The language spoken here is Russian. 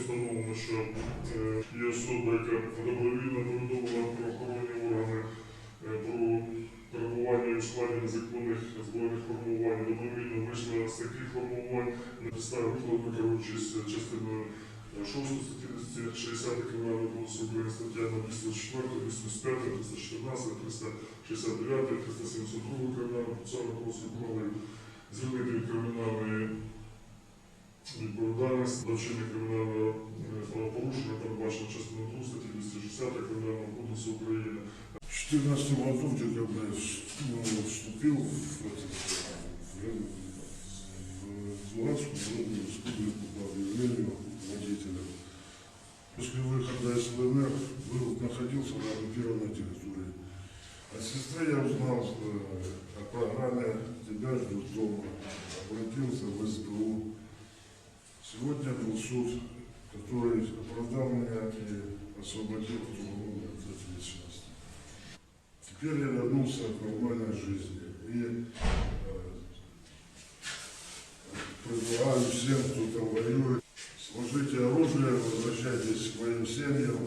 Встановлено, що е, є особа, яка добровільно повідомила правоохоронні органи е, про перебування у складі незаконних збройних формувань, добровільно вийшла з таких формувань на підставі викладу керуючись частиною 6 статті 60 Кримінального кодексу України статтями 204, 205, 314, 369, 372 Кримінального процесуального кодексу України звільнити від кримінальної відповідальності кримінального е, правопорушення, передбачено частиною 2 статті 260 Кримінального кодексу України. В 2014 году в декабре ну, вступил в, этот, в, в Луганскую народную республику по объявлению водителя. После выхода из ЛНР был, находился на оккупированной территории. От сестры я узнал э, о программе «Тебя ждут дома». Обратился в СБУ. Сегодня был суд, который оправдал меня и освободил от ответственности. Теперь я вернулся к нормальной жизни. И э, предлагаю всем, кто там воюет, сложите оружие, возвращайтесь к своим семьям,